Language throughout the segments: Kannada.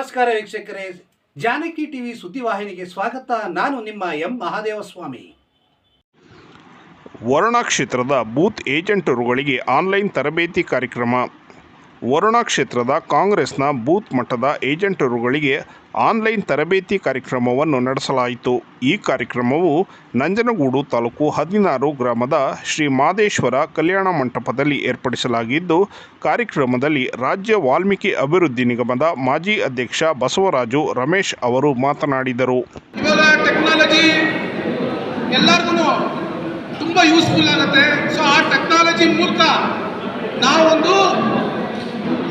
ನಮಸ್ಕಾರ ವೀಕ್ಷಕರೇ. ಜಾನಕಿ ಟಿವಿ ಸುದ್ದಿವಾಹಿನಿಗೆ ಸ್ವಾಗತ. ನಾನು ನಿಮ್ಮ ಎಂ ಮಹಾದೇವಸ್ವಾಮಿ. ವರುಣ ಕ್ಷೇತ್ರದ ಬೂತ್ ಏಜೆಂಟರುಗಳಿಗೆ ಆನ್ಲೈನ್ ತರಬೇತಿ ಕಾರ್ಯಕ್ರಮ ವರುಣ ಕ್ಷೇತ್ರದ ಕಾಂಗ್ರೆಸ್ನ ಬೂತ್ ಮಟ್ಟದ ಏಜೆಂಟರುಗಳಿಗೆ ಆನ್ಲೈನ್ ತರಬೇತಿ ಕಾರ್ಯಕ್ರಮವನ್ನು ನಡೆಸಲಾಯಿತು. ಈ ಕಾರ್ಯಕ್ರಮವು ನಂಜನಗೂಡು ತಾಲೂಕು ಹದಿನಾರು ಗ್ರಾಮದ ಶ್ರೀ ಮಾದೇಶ್ವರ ಕಲ್ಯಾಣ ಮಂಟಪದಲ್ಲಿ ಏರ್ಪಡಿಸಲಾಗಿದ್ದು, ಕಾರ್ಯಕ್ರಮದಲ್ಲಿ ರಾಜ್ಯ ವಾಲ್ಮೀಕಿ ಅಭಿವೃದ್ಧಿ ನಿಗಮದ ಮಾಜಿ ಅಧ್ಯಕ್ಷ ಬಸವರಾಜು ರಮೇಶ್ ಅವರು ಮಾತನಾಡಿದರು. ತುಂಬ ಯೂಸ್ಫುಲ್ ಆಗುತ್ತೆ. ಸೊ ಆ ಟೆಕ್ನಾಲಜಿ ಮೂಲಕ ನಾವೊಂದು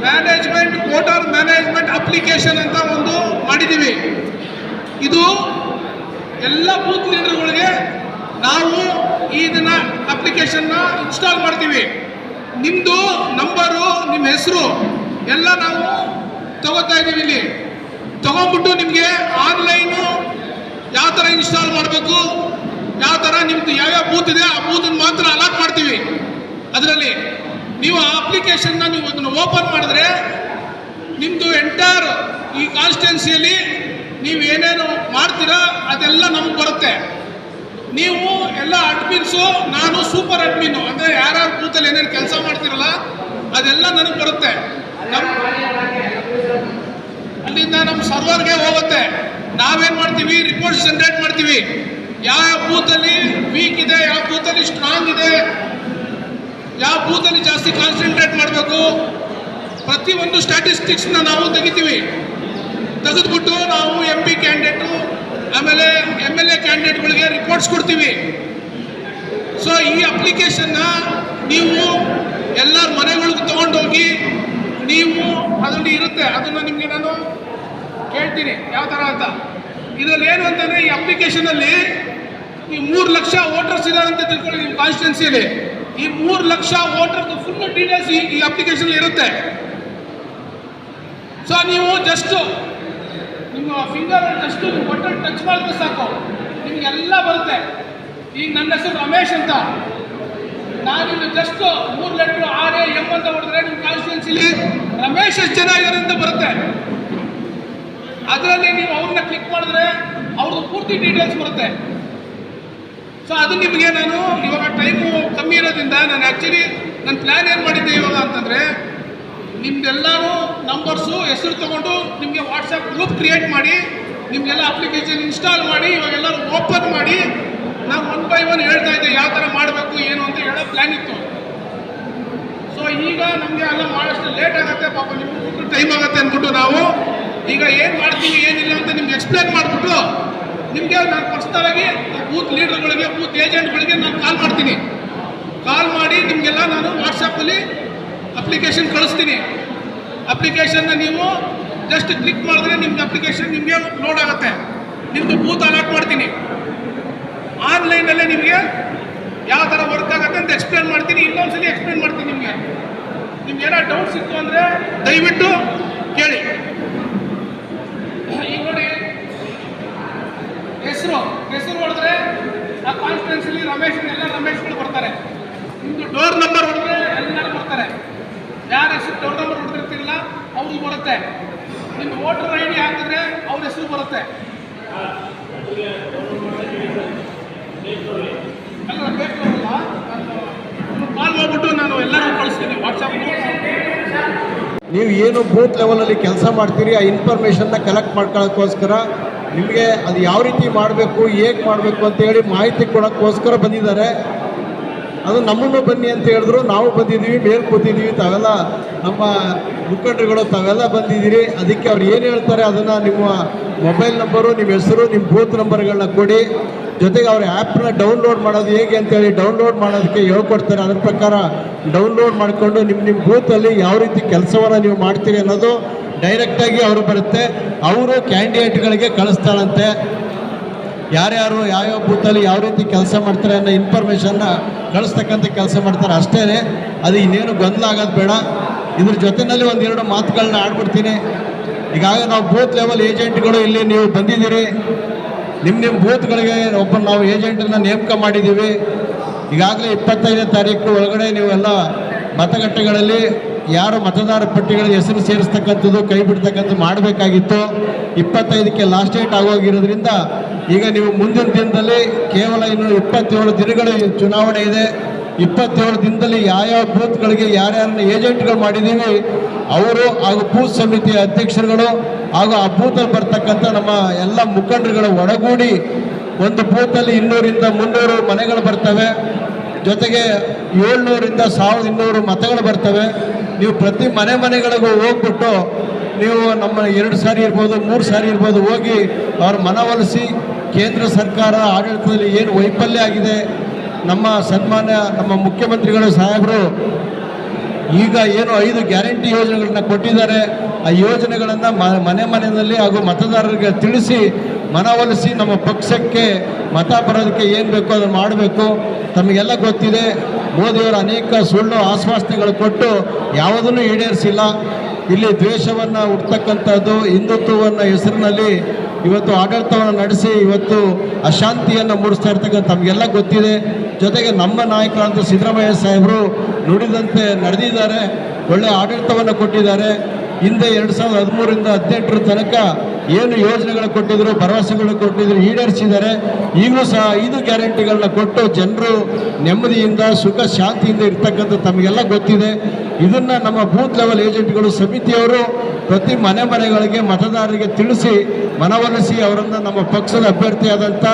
ಮ್ಯಾನೇಜ್ಮೆಂಟ್ ವೋಟರ್ ಮ್ಯಾನೇಜ್ಮೆಂಟ್ ಅಪ್ಲಿಕೇಶನ್ ಅಂತ ಒಂದು ಮಾಡಿದ್ದೀವಿ ಇದು ಎಲ್ಲ ಬೂತ್ ಲೀಡರ್ಗಳಿಗೆ ನಾವು ಇದನ್ನ ಅಪ್ಲಿಕೇಶನ್ನ ಇನ್ಸ್ಟಾಲ್ ಮಾಡ್ತೀವಿ. ನಿಮ್ಮದು ನಂಬರು ನಿಮ್ಮ ಹೆಸರು ಎಲ್ಲ ನಾವು ತಗೋತಾ ಇದ್ದೀವಿ ಇಲ್ಲಿ. ತಗೊಂಡ್ಬಿಟ್ಟು ನಿಮಗೆ ಆನ್ಲೈನು ಯಾವ ಥರ ಇನ್ಸ್ಟಾಲ್ ಮಾಡಬೇಕು, ಯಾವ ಥರ ನಿಮ್ದು ಯಾವ್ಯಾವ ಬೂತ್ ಇದೆ ಆ ಬೂತನ್ನು ಮಾತ್ರ ಅಲಾಟ್ ಮಾಡ್ತೀವಿ. ಅದರಲ್ಲಿ ನೀವು ಆ ಅಪ್ಲಿಕೇಶನ್ನ ನೀವು ಅದನ್ನು ಓಪನ್ ಮಾಡಿದ್ರೆ ನಿಮ್ಮದು ಎಂಟೈರ್ ಈ ಕಾನ್ಸ್ಟಿಟ್ಯೂನ್ಸಿಯಲ್ಲಿ ನೀವು ಏನೇನು ಮಾಡ್ತೀರಾ ಅದೆಲ್ಲ ನಮ್ಗೆ ಬರುತ್ತೆ. ನೀವು ಎಲ್ಲ ಅಡ್ಮಿನ್ಸು ನಾನು ಸೂಪರ್ ಅಡ್ಮಿನ್ನು ಅಂದರೆ ಯಾರ್ಯಾರು ಕೂತಲ್ಲಿ ಏನೇನು ಕೆಲಸ ಮಾಡ್ತೀರಲ್ಲ, ಅದೆಲ್ಲ ನನಗೆ ಬರುತ್ತೆ. ಅಲ್ಲಿಂದ ನಮ್ಮ ಸರ್ವರ್ಗೆ ಹೋಗುತ್ತೆ. ನಾವೇನು ಮಾಡ್ತೀವಿ? ರಿಪೋರ್ಟ್ ಜನರೇಟ್ ಮಾಡ್ತೀವಿ. ಯಾವ ಬೂತಲ್ಲಿ ವೀಕ್ ಇದೆ, ಯಾವ ಬೂತಲ್ಲಿ ಸ್ಟ್ರಾಂಗ್ ಇದೆ ಯಾವ ಬೂತಲ್ಲಿ ಜಾಸ್ತಿ ಕಾನ್ಸಂಟ್ರೇಟ್ ಮಾಡಬೇಕು? ಪ್ರತಿಯೊಂದು ಸ್ಟ್ಯಾಟಿಸ್ಟಿಕ್ಸ್ನ ನಾವು ತೆಗಿತೀವಿ. ತೆಗೆದುಬಿಟ್ಟು ನಾವು ಎಂ ಪಿ ಕ್ಯಾಂಡಿಡೇಟು ಆಮೇಲೆ ಎಂ ಎಲ್ ಎ ಕ್ಯಾಂಡಿಡೇಟ್ಗಳಿಗೆ ರಿಪೋರ್ಟ್ಸ್ ಕೊಡ್ತೀವಿ. ಸೊ ಈ ಅಪ್ಲಿಕೇಶನ್ನ ನೀವು ಎಲ್ಲರ ಮನೆಗಳಿಗೂ ತೊಗೊಂಡೋಗಿ ನೀವು ಅದರಲ್ಲಿ ಇರುತ್ತೆ. ಅದನ್ನು ನಿಮಗೆ ನಾನು ಕೇಳ್ತೀನಿ. ಯಾವ ಥರ ಅಂತ. ಇದರಲ್ಲಿ ಏನು ಅಂತಂದರೆ ಈ ಅಪ್ಲಿಕೇಶನಲ್ಲಿ ಈ ಮೂರು ಲಕ್ಷ ವೋಟರ್ಸ್ ಇದ್ದಾರೆ ಅಂತ ತಿಳ್ಕೊಳ್ಳಿ ನಿಮ್ಮ ಕಾನ್ಸ್ಟಿಟ್ಯೂನ್ಸಿಯಲ್ಲಿ ಈ ಮೂರು ಲಕ್ಷ ವೋಟರ್ದು ಫುಲ್ ಡೀಟೇಲ್ಸ್ ಈ ಅಪ್ಲಿಕೇಶನ್ ಇರುತ್ತೆ. ಸೊ ನೀವು ಜಸ್ಟ್ ನಿಮ್ಮ ಫಿಂಗರ್ ಜಸ್ಟ್ ಬಟನ್ ಟಚ್ ಮಾಡಿದ್ರೆ ಸಾಕು. ನಿಮಗೆಲ್ಲ ಬರುತ್ತೆ. ಈಗ ನನ್ನ ಹೆಸರು ರಮೇಶ್ ಅಂತ. ನಾನಿಲ್ಲಿ ಜಸ್ಟ್ ಮೂರು ಲೆಟ್ರು ಆರ್ ಎ ಎಂ ಅಂತ ಹೊಡೆದ್ರೆ ನಿಮ್ಮ ಕಾನ್ಸ್ಟಿಟ್ಯೂನ್ಸಿಲಿ ರಮೇಶ್ ಎಷ್ಟು ಜನ ಇದ್ದಾರೆ ಅಂತ ಬರುತ್ತೆ. ಅದರಲ್ಲಿ ನೀವು ಅವ್ರನ್ನ ಕ್ಲಿಕ್ ಮಾಡಿದ್ರೆ ಅವ್ರದ್ದು ಪೂರ್ತಿ ಡೀಟೇಲ್ಸ್ ಬರುತ್ತೆ. ಸೊ ಅದು ನಿಮಗೆ ನಾನು ಇವಾಗ ಟೈಮು ಕಮ್ಮಿ ಇರೋದ್ರಿಂದ ನಾನು ಆ್ಯಕ್ಚುಲಿ ನನ್ನ ಪ್ಲ್ಯಾನ್ ಏನು ಮಾಡಿದ್ದೆ ಇವಾಗ ಅಂತಂದರೆ ನಿಮ್ದೆಲ್ಲರೂ ನಂಬರ್ಸು ಹೆಸರು ತೊಗೊಂಡು ನಿಮಗೆ ವಾಟ್ಸಪ್ ಗ್ರೂಪ್ ಕ್ರಿಯೇಟ್ ಮಾಡಿ, ನಿಮಗೆಲ್ಲ ಅಪ್ಲಿಕೇಶನ್ ಇನ್ಸ್ಟಾಲ್ ಮಾಡಿ ಇವಾಗೆಲ್ಲರೂ ಓಪನ್ ಮಾಡಿ, ನಾನು ಒನ್ ಬೈ ಒನ್ ಹೇಳ್ತಾ ಇದ್ದೆ ಯಾವ ಥರ ಮಾಡಬೇಕು, ಏನು ಅಂತ ಹೇಳೋ ಪ್ಲ್ಯಾನ್ ಇತ್ತು. ಸೊ ಈಗ ನಮಗೆ ಎಲ್ಲ ಮಾಡೋಷ್ಟು ಲೇಟ್ ಆಗುತ್ತೆ, ಪಾಪ ನಿಮ್ಗೆ ಟೈಮ್ ಆಗುತ್ತೆ ಅಂದ್ಬಿಟ್ಟು ನಾವು ಈಗ ಏನು ಮಾಡ್ತೀವಿ, ಏನಿಲ್ಲ ಅಂತ ನಿಮ್ಗೆ ಎಕ್ಸ್ಪ್ಲೇನ್ ಮಾಡಿಬಿಟ್ಟು ನಿಮಗೆ ನಾನು ಪರ್ಸ್ನಲ್ ಆಗಿ ಬೂತ್ ಲೀಡರ್ಗಳಿಗೆ, ಬೂತ್ ಏಜೆಂಟ್ಗಳಿಗೆ ನಾನು ಕಾಲ್ ಮಾಡ್ತೀನಿ. ಕಾಲ್ ಮಾಡಿ ನಿಮಗೆಲ್ಲ ನಾನು ವಾಟ್ಸಪ್ಪಲ್ಲಿ ಅಪ್ಲಿಕೇಶನ್ ಕಳಿಸ್ತೀನಿ. ಅಪ್ಲಿಕೇಶನ್ನ ನೀವು ಜಸ್ಟ್ ಕ್ಲಿಕ್ ಮಾಡಿದ್ರೆ ನಿಮ್ದು ಅಪ್ಲಿಕೇಶನ್ ನಿಮಗೆ ಲೋಡ್ ಆಗುತ್ತೆ. ನಿಮ್ಮದು ಬೂತ್ ಅಲಾಟ್ ಮಾಡ್ತೀನಿ. ಆನ್ಲೈನಲ್ಲೇ ನಿಮಗೆ ಯಾವ ಥರ ವರ್ಕ್ ಆಗುತ್ತೆ ಅಂತ ಎಕ್ಸ್ಪ್ಲೇನ್ ಮಾಡ್ತೀನಿ. ಇನ್ನೊಂದ್ಸಲಿ ಎಕ್ಸ್ಪ್ಲೇನ್ ಮಾಡ್ತೀನಿ ನಿಮಗೆ. ನಿಮ್ಗೆ ಏನೋ ಡೌಟ್ಸ್ ಇತ್ತು ಅಂದರೆ ದಯವಿಟ್ಟು ಕೇಳಿ ಈಗ ನೋಡಿ ಹೆಸರು ಹೆಸರು ಹೊಡೆದ್ರೆ ಆ ಕಾನ್ಫಿಡೆನ್ಸಲ್ಲಿ ರಮೇಶ್ ಎಲ್ಲ ರಮೇಶ್ಗಳು ಬರ್ತಾರೆ ನಿಮ್ಮದು ಡೋರ್ ನಂಬರ್ ಹೊಡೆದ್ರೆ ಎಲ್ಲರೂ ಬರ್ತಾರೆ ಯಾರ ಹೆಸರು ಡೋರ್ ನಂಬರ್ ಹೊಡೆದಿರ್ತಿರಲ್ಲ ಅವ್ರಿಗೆ ಬರುತ್ತೆ ನಿಮ್ಮ ವೋಟರ್ ಐ ಡಿ ಹಾಕಿದ್ರೆ ಅವ್ರ ಹೆಸರು ಬರುತ್ತೆ. ನೀವು ಏನು ಬೂತ್ ಲೆವೆಲಲ್ಲಿ ಕೆಲಸ ಮಾಡ್ತೀರಿ, ಆ ಇನ್ಫಾರ್ಮೇಷನ್ನ ಕಲೆಕ್ಟ್ ಮಾಡ್ಕೊಳ್ಳೋಕ್ಕೋಸ್ಕರ? ನಿಮಗೆ ಅದು ಯಾವ ರೀತಿ ಮಾಡಬೇಕು, ಹೇಗೆ ಮಾಡಬೇಕು ಅಂತೇಳಿ ಮಾಹಿತಿ ಕೊಡೋಕ್ಕೋಸ್ಕರ ಬಂದಿದ್ದಾರೆ. ಅದು ನಮ್ಮನ್ನು ಬನ್ನಿ ಅಂತ ಹೇಳಿದ್ರು. ನಾವು ಬಂದಿದ್ದೀವಿ, ಮೇಲ್ ಕೂತಿದ್ದೀವಿ, ತಾವೆಲ್ಲ ನಮ್ಮ ಮುಖಂಡರುಗಳು ತಾವೆಲ್ಲ ಬಂದಿದ್ದೀರಿ. ಅದಕ್ಕೆ ಅವ್ರು ಏನು ಹೇಳ್ತಾರೆ ಅದನ್ನು ನಿಮ್ಮ ಮೊಬೈಲ್ ನಂಬರು, ನಿಮ್ಮ ಹೆಸರು, ನಿಮ್ಮ ಬೂತ್ ನಂಬರ್ಗಳನ್ನ ಕೊಡಿ. ಜೊತೆಗೆ ಅವ್ರ ಆ್ಯಪ್ನ ಡೌನ್ಲೋಡ್ ಮಾಡೋದು ಹೇಗೆ ಅಂತೇಳಿ ಡೌನ್ಲೋಡ್ ಮಾಡೋದಕ್ಕೆ ಹೇಳ್ಕೊಡ್ತಾರೆ. ಅದ್ರ ಪ್ರಕಾರ ಡೌನ್ಲೋಡ್ ಮಾಡಿಕೊಂಡು ನಿಮ್ಮ ನಿಮ್ಮ ಬೂತಲ್ಲಿ ಯಾವ ರೀತಿ ಕೆಲಸವನ್ನು ನೀವು ಮಾಡ್ತೀರಿ ಅನ್ನೋದು ಡೈರೆಕ್ಟಾಗಿ ಅವರು ಬರುತ್ತೆ. ಅವರು ಕ್ಯಾಂಡಿಡೇಟ್ಗಳಿಗೆ ಕಳಿಸ್ತಾಳಂತೆ. ಯಾರ್ಯಾರು ಯಾವ್ಯಾವ ಬೂತಲ್ಲಿ ಯಾವ ರೀತಿ ಕೆಲಸ ಮಾಡ್ತಾರೆ ಅನ್ನೋ ಇನ್ಫಾರ್ಮೇಷನ್ನ ಕಳಿಸ್ತಕ್ಕಂಥ ಕೆಲಸ ಮಾಡ್ತಾರೆ. ಅಷ್ಟೇ ಅದು ಇನ್ನೇನು ಗೊಂದಲ ಆಗೋದು ಬೇಡ. ಇದ್ರ ಜೊತೆಯಲ್ಲಿ ಒಂದೆರಡು ಮಾತುಗಳನ್ನ ಆಡ್ಬಿಡ್ತೀನಿ. ಈಗಾಗ ನಾವು ಬೂತ್ ಲೆವೆಲ್ ಏಜೆಂಟ್ಗಳು ಇಲ್ಲಿ ನೀವು ಬಂದಿದ್ದೀರಿ. ನಿಮ್ಮ ನಿಮ್ಮ ಬೂತ್ಗಳಿಗೆ ಒಬ್ಬ ನಾವು ಏಜೆಂಟನ್ನ ನೇಮಕ ಮಾಡಿದ್ದೀವಿ. ಈಗಾಗಲೇ ಇಪ್ಪತ್ತೈದನೇ ತಾರೀಕು ಒಳಗಡೆ ನೀವೆಲ್ಲ ಮತಗಟ್ಟೆಗಳಲ್ಲಿ ಯಾರು ಮತದಾರ ಪಟ್ಟಿಗಳ ಹೆಸರು ಸೇರಿಸ್ತಕ್ಕಂಥದ್ದು, ಕೈ ಬಿಡ್ತಕ್ಕಂಥದ್ದು ಮಾಡಬೇಕಾಗಿತ್ತು. ಇಪ್ಪತ್ತೈದಕ್ಕೆ ಲಾಸ್ಟ್ ಡೇಟ್ ಆಗೋಗಿರೋದ್ರಿಂದ ಈಗ ನೀವು ಮುಂದಿನ ದಿನದಲ್ಲಿ ಕೇವಲ ಇನ್ನು ಇಪ್ಪತ್ತೇಳು ದಿನಗಳ ಚುನಾವಣೆ ಇದೆ. ಇಪ್ಪತ್ತೇಳು ದಿನದಲ್ಲಿ ಯಾವ್ಯಾವ ಬೂತ್ಗಳಿಗೆ ಯಾರ್ಯಾರನ್ನ ಏಜೆಂಟ್ಗಳು ಮಾಡಿದ್ದೀವಿ ಅವರು ಹಾಗೂ ಬೂತ್ ಸಮಿತಿಯ ಅಧ್ಯಕ್ಷರುಗಳು ಹಾಗೂ ಆ ಬೂತಲ್ಲಿ ಬರ್ತಕ್ಕಂಥ ನಮ್ಮ ಎಲ್ಲ ಮುಖಂಡರುಗಳು ಒಳಗೂಡಿ ಒಂದು ಬೂತಲ್ಲಿ ಇನ್ನೂರಿಂದ ಮುನ್ನೂರು ಮನೆಗಳು ಬರ್ತವೆ. ಜೊತೆಗೆ ಏಳ್ನೂರಿಂದ ಸಾವಿರದ ಇನ್ನೂರು ಮತಗಳು ಬರ್ತವೆ. ನೀವು ಪ್ರತಿ ಮನೆ ಮನೆಗಳಿಗೂ ಹೋಗ್ಬಿಟ್ಟು ನೀವು ನಮ್ಮ ಎರಡು ಸಾರಿ ಇರ್ಬೋದು, ಮೂರು ಸಾರಿ ಇರ್ಬೋದು ಹೋಗಿ ಅವ್ರ ಮನವೊಲಿಸಿ ಕೇಂದ್ರ ಸರ್ಕಾರ ಆಡಳಿತದಲ್ಲಿ ಏನು ವೈಫಲ್ಯ ಆಗಿದೆ? ನಮ್ಮ ಸನ್ಮಾನ್ಯ ನಮ್ಮ ಮುಖ್ಯಮಂತ್ರಿಗಳು ಸಾಹೇಬರು, ಈಗ ಏನು ಐದು ಗ್ಯಾರಂಟಿ ಯೋಜನೆಗಳನ್ನ ಕೊಟ್ಟಿದ್ದಾರೆ. ಆ ಯೋಜನೆಗಳನ್ನು ಮನೆ ಮನೆಯಲ್ಲಿ ಹಾಗೂ ಮತದಾರರಿಗೆ ತಿಳಿಸಿ ಮನವೊಲಿಸಿ ನಮ್ಮ ಪಕ್ಷಕ್ಕೆ ಮತ ಬರೋದಕ್ಕೆ ಏನು ಬೇಕೋ ಅದನ್ನು ಮಾಡಬೇಕು. ತಮಗೆಲ್ಲ ಗೊತ್ತಿದೆ, ಮೋದಿಯವರು ಅನೇಕ ಸುಳ್ಳು ಆಶ್ವಾಸನೆಗಳು ಕೊಟ್ಟು ಯಾವುದನ್ನು ಈಡೇರಿಸಿಲ್ಲ. ಇಲ್ಲಿ ದ್ವೇಷವನ್ನು ಹುಡ್ತಕ್ಕಂಥದ್ದು ಹಿಂದುತ್ವವನ್ನು ಹೆಸರಿನಲ್ಲಿ ಇವತ್ತು ಆಡಳಿತವನ್ನು ನಡೆಸಿ ಇವತ್ತು ಅಶಾಂತಿಯನ್ನು ಮೂಡಿಸ್ತಾ ಇರ್ತಕ್ಕಂಥ ತಮಗೆಲ್ಲ ಗೊತ್ತಿದೆ. ಜೊತೆಗೆ ನಮ್ಮ ನಾಯಕರಾದ ಸಿದ್ದರಾಮಯ್ಯ ಸಾಹೇಬರು ನುಡಿದಂತೆ ನಡೆದಿದ್ದಾರೆ, ಒಳ್ಳೆ ಆಡಳಿತವನ್ನು ಕೊಟ್ಟಿದ್ದಾರೆ. ಹಿಂದೆ ಎರಡು ಸಾವಿರದ ಹದಿಮೂರರಿಂದ ಹದಿನೆಂಟರ ತನಕ ಏನು ಯೋಜನೆಗಳು ಕೊಟ್ಟಿದ್ರು, ಭರವಸೆಗಳು ಕೊಟ್ಟಿದ್ರು, ಈಡೇರಿಸಿದ್ದಾರೆ. ಈಗಲೂ ಸಹ ಐದು ಗ್ಯಾರಂಟಿಗಳನ್ನ ಕೊಟ್ಟು ಜನರು ನೆಮ್ಮದಿಯಿಂದ, ಸುಖ ಶಾಂತಿಯಿಂದ ಇರ್ತಕ್ಕಂಥ ತಮಗೆಲ್ಲ ಗೊತ್ತಿದೆ. ಇದನ್ನು ನಮ್ಮ ಬೂತ್ ಲೆವೆಲ್ ಏಜೆಂಟ್ಗಳು ಸಮಿತಿಯವರು ಪ್ರತಿ ಮನೆ ಮನೆಗಳಿಗೆ ಮತದಾರರಿಗೆ ತಿಳಿಸಿ ಮನವೊಲಿಸಿ ಅವರನ್ನು ನಮ್ಮ ಪಕ್ಷದ ಅಭ್ಯರ್ಥಿಯಾದಂಥ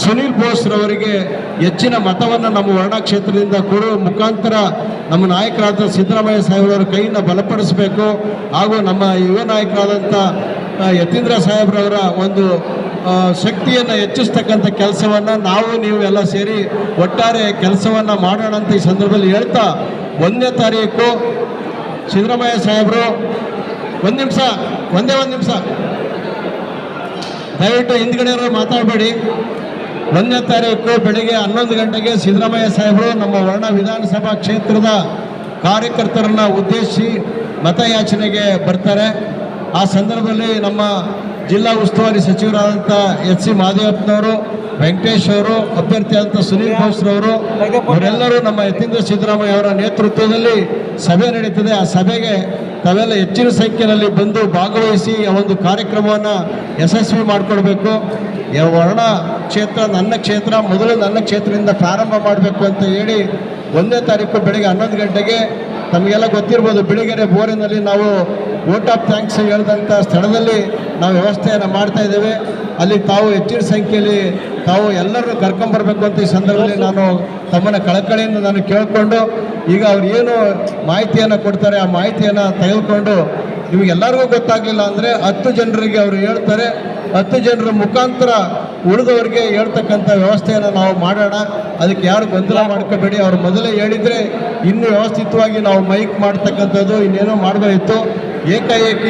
ಸುನೀಲ್ ಬೋಸ್ರವರಿಗೆ ಹೆಚ್ಚಿನ ಮತವನ್ನು ನಮ್ಮ ವರ್ಣ ಕ್ಷೇತ್ರದಿಂದ ಕೊಡುವ ಮುಖಾಂತರ ನಮ್ಮ ನಾಯಕರಾದ ಸಿದ್ದರಾಮಯ್ಯ ಸಾಹೇಬ್ರವರ ಕೈಯಿಂದ ಬಲಪಡಿಸಬೇಕು ಹಾಗೂ ನಮ್ಮ ಯುವ ನಾಯಕರಾದಂಥ ಯತೀಂದ್ರ ಸಾಹೇಬ್ರವರ ಒಂದು ಶಕ್ತಿಯನ್ನು ಹೆಚ್ಚಿಸ್ತಕ್ಕಂಥ ಕೆಲಸವನ್ನು ನಾವು ನೀವು ಎಲ್ಲ ಸೇರಿ ಒಟ್ಟಾರೆ ಕೆಲಸವನ್ನು ಮಾಡೋಣ ಅಂತ ಈ ಸಂದರ್ಭದಲ್ಲಿ ಹೇಳ್ತಾ, ಒಂದನೇ ತಾರೀಕು ಸಿದ್ದರಾಮಯ್ಯ ಸಾಹೇಬರು ಒಂದು ನಿಮಿಷ, ಒಂದೇ ಒಂದು ನಿಮಿಷ. ದಯವಿಟ್ಟು ಹಿಂದ್ಗಡೆಯವರು ಮಾತಾಡಬೇಡಿ. ಒಂದನೇ ತಾರೀಕು ಬೆಳಿಗ್ಗೆ ಹನ್ನೊಂದು ಗಂಟೆಗೆ ಸಿದ್ದರಾಮಯ್ಯ ಸಾಹೇಬರು ನಮ್ಮ ವರ್ಣ ವಿಧಾನಸಭಾ ಕ್ಷೇತ್ರದ ಕಾರ್ಯಕರ್ತರನ್ನ ಉದ್ದೇಶಿಸಿ ಮತಯಾಚನೆಗೆ ಬರ್ತಾರೆ. ಆ ಸಂದರ್ಭದಲ್ಲಿ ನಮ್ಮ ಜಿಲ್ಲಾ ಉಸ್ತುವಾರಿ ಸಚಿವರಾದಂಥ ಎಚ್ ಸಿ ಮಹದೇವಪ್ಪನವರು ವೆಂಕಟೇಶ್ ಅವರು ಅಭ್ಯರ್ಥಿಯಾದಂಥ ಸುನೀಲ್ ಬೋಸ್ರವರು, ಅವರೆಲ್ಲರೂ ನಮ್ಮ ಯತೀಂದ್ರ ಸಿದ್ದರಾಮಯ್ಯ ಅವರ ನೇತೃತ್ವದಲ್ಲಿ ಸಭೆ ನಡೀತದೆ. ಆ ಸಭೆಗೆ ತಾವೆಲ್ಲ ಹೆಚ್ಚಿನ ಸಂಖ್ಯೆಯಲ್ಲಿ ಬಂದು ಭಾಗವಹಿಸಿ ಆ ಒಂದು ಕಾರ್ಯಕ್ರಮವನ್ನು ಯಶಸ್ವಿ ಮಾಡಿಕೊಡ್ಬೇಕು. ವರ್ಣ ಕ್ಷೇತ್ರ ನನ್ನ ಕ್ಷೇತ್ರ, ಮೊದಲು ನನ್ನ ಕ್ಷೇತ್ರದಿಂದ ಪ್ರಾರಂಭ ಮಾಡಬೇಕು ಅಂತ ಹೇಳಿ ಒಂದನೇ ತಾರೀಕು ಬೆಳಗ್ಗೆ ಹನ್ನೊಂದು ಗಂಟೆಗೆ, ತಮಗೆಲ್ಲ ಗೊತ್ತಿರ್ಬೋದು, ಬಿಳಿಗೆರೆ ಬೋರಿನಲ್ಲಿ ನಾವು ವೋಟ್ ಆಫ್ ಥ್ಯಾಂಕ್ಸ್ ಹೇಳಿದಂಥ ಸ್ಥಳದಲ್ಲಿ ನಾವು ವ್ಯವಸ್ಥೆಯನ್ನು ಮಾಡ್ತಾ ಇದ್ದೇವೆ. ಅಲ್ಲಿ ತಾವು ಹೆಚ್ಚಿನ ಸಂಖ್ಯೆಯಲ್ಲಿ ತಾವು ಎಲ್ಲರನ್ನು ಕರ್ಕೊಂಬರ್ಬೇಕು ಅಂತ ಈ ಸಂದರ್ಭದಲ್ಲಿ ನಾನು ತಮ್ಮನ್ನು ಕಳಕಳಿಯಿಂದ ನಾನು ಕೇಳಿಕೊಂಡು, ಈಗ ಅವ್ರು ಏನು ಮಾಹಿತಿಯನ್ನು ಕೊಡ್ತಾರೆ ಆ ಮಾಹಿತಿಯನ್ನು ತೆಗೆದುಕೊಂಡು ನಿಮಗೆಲ್ಲರಿಗೂ ಗೊತ್ತಾಗಲಿಲ್ಲ ಅಂದರೆ ಹತ್ತು ಜನರಿಗೆ ಅವರು ಹೇಳ್ತಾರೆ. ಹತ್ತು ಜನರ ಮುಖಾಂತರ ಉಳಿದವರಿಗೆ ಹೇಳ್ತಕ್ಕಂಥ ವ್ಯವಸ್ಥೆಯನ್ನು ನಾವು ಮಾಡೋಣ. ಅದಕ್ಕೆ ಯಾರು ಗೊಂದಲ ಮಾಡ್ಕೋಬೇಡಿ. ಅವ್ರು ಮೊದಲೇ ಹೇಳಿದರೆ ಇನ್ನೂ ವ್ಯವಸ್ಥಿತವಾಗಿ ನಾವು ಮೈಕ್ ಮಾಡ್ತಕ್ಕಂಥದ್ದು ಇನ್ನೇನೋ ಮಾಡಬೇಕಿತ್ತು एक